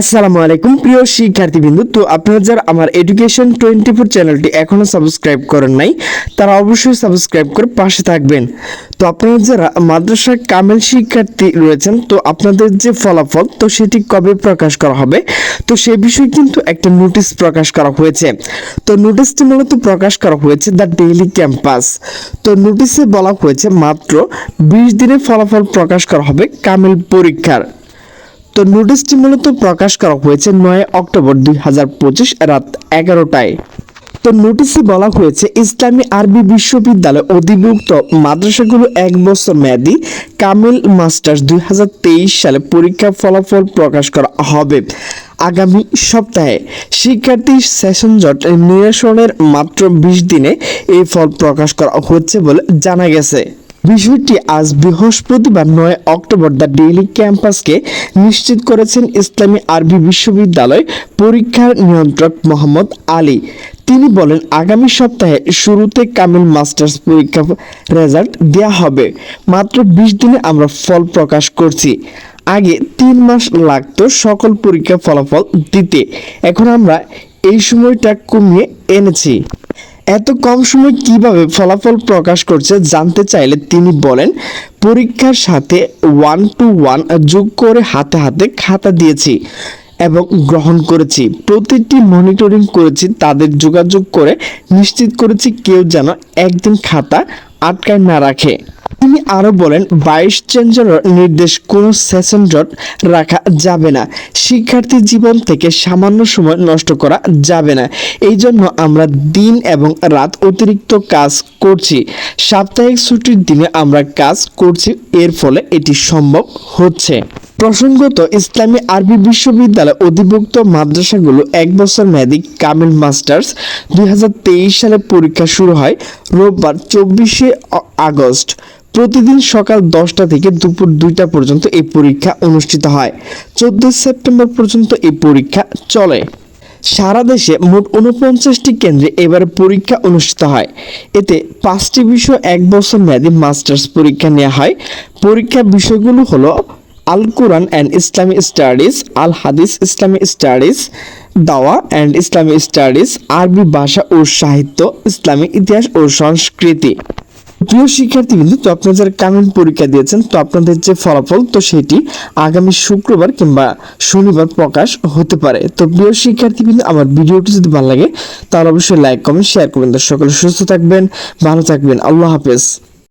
আসসালামু আলাইকুম, প্রিয় শিক্ষার্থীবৃন্দ। তো আপনারা যারা আমার এডুকেশন টোয়েন্টি ফোর চ্যানেলটি এখনও সাবস্ক্রাইব করেন নাই, তারা অবশ্যই সাবস্ক্রাইব করে পাশে থাকবেন। তো আপনারা যারা মাদ্রাসা কামেল শিক্ষার্থী রয়েছেন, তো আপনাদের যে ফলাফল, তো সেটি কবে প্রকাশ করা হবে? তো সে বিষয়ে কিন্তু একটা নোটিশ প্রকাশ করা হয়েছে। তো নোটিশটি মূলত প্রকাশ করা হয়েছে দ্য ডেইলি ক্যাম্পাস তো নোটিশে বলা হয়েছে মাত্র বিশ দিনে ফলাফল প্রকাশ করা হবে কামেল পরীক্ষার। তো নোটিশটি মূলত প্রকাশ করা হয়েছে নয় অক্টোবর দুই হাজার পঁচিশ রাত এগারোটায়। তো নোটিশে বলা হয়েছে, ইসলামী আরবি বিশ্ববিদ্যালয় অধিভুক্ত মাদ্রাসাগুলো এক বছর মেয়াদি কামিল মাস্টার্স দুই হাজার তেইশ সালে পরীক্ষার ফলাফল প্রকাশ করা হবে। আগামী সপ্তাহে শিক্ষার্থী সেশন জট নিরসনের মাত্র বিশ দিনে এই ফল প্রকাশ করা হচ্ছে বলে জানা গেছে। বিষয়টি আজ বৃহস্পতিবার নয় অক্টোবর দ্য ডেইলি ক্যাম্পাসকে নিশ্চিত করেছেন ইসলামী আরবি বিশ্ববিদ্যালয় পরীক্ষার নিয়ন্ত্রক মোহাম্মদ আলী। তিনি বলেন, আগামী সপ্তাহে শুরুতে কামিল মাস্টার্স পরীক্ষা রেজাল্ট দেওয়া হবে। মাত্র বিশ দিনে আমরা ফল প্রকাশ করছি। আগে তিন মাস লাগতো সকল পরীক্ষা ফলাফল দিতে। এখন আমরা এই সময়টা কমিয়ে এনেছি। এত কম সময় কীভাবে ফলাফল প্রকাশ করছে জানতে চাইলে তিনি বলেন, পরীক্ষার সাথে ওয়ান টু ওয়ান যোগ করে হাতে হাতে খাতা দিয়েছি এবং গ্রহণ করেছি। প্রতিটি মনিটরিং করেছি, তাদের যোগাযোগ করে নিশ্চিত করেছি কেউ যেন একদিন খাতা আটকায় না রাখে। তিনি আরও বলেন ভাইস চ্যান্সেলর নির্দেশ কোনো সেশন জট রাখা যাবে না। শিক্ষার্থী জীবন থেকে সামান্য সময় নষ্ট করা যাবে না। এই জন্য আমরা দিন এবং রাত অতিরিক্ত কাজ করছি। সাপ্তাহিক ছুটির দিনে আমরা কাজ করছি, এর ফলে এটি সম্ভব হচ্ছে। প্রসঙ্গত, ইসলামী আরবি বিশ্ববিদ্যালয় অধিভুক্ত মাদ্রাসাগুলো এক বছর মেয়াদী কামিল মাস্টার্স দুই হাজার তেইশ সালে পরীক্ষা শুরু হয় রোববার চব্বিশে আগস্ট। প্রতিদিন সকাল দশটা থেকে দুপুর দুইটা পর্যন্ত এই পরীক্ষা অনুষ্ঠিত হয়। চোদ্দ সেপ্টেম্বর পর্যন্ত এই পরীক্ষা চলে। সারা দেশে মোট উনপঞ্চাশটি কেন্দ্রে এবারে পরীক্ষা অনুষ্ঠিত হয়। এতে পাঁচটি বিষয় এক বছর মেয়াদী মাস্টার্স পরীক্ষা নেওয়া হয়। পরীক্ষা বিষয়গুলো হলো আল কোরআন অ্যান্ড ইসলামী স্টাডিজ আল হাদিস ইসলামী স্টাডিজ দাওয়া অ্যান্ড ইসলামী স্টাডিজ আরবি ভাষা ও সাহিত্য, ইসলামী ইতিহাস ও সংস্কৃতি। প্রিয় শিক্ষার্থীবৃন্দ, তো আপনারা যারা কানুন পরীক্ষা দিয়েছেন, তো আপনাদের যে ফলাফল, তো সেটি আগামী শুক্রবার কিংবা শনিবার প্রকাশ হতে পারে। তো প্রিয় শিক্ষার্থী শিক্ষার্থীবৃন্দ, আমার ভিডিওটি যদি ভালো লাগে, তাহলে অবশ্যই লাইক কমেন্ট শেয়ার করবেন। সকলে সুস্থ থাকবেন, ভালো থাকবেন। আল্লাহ হাফেজ।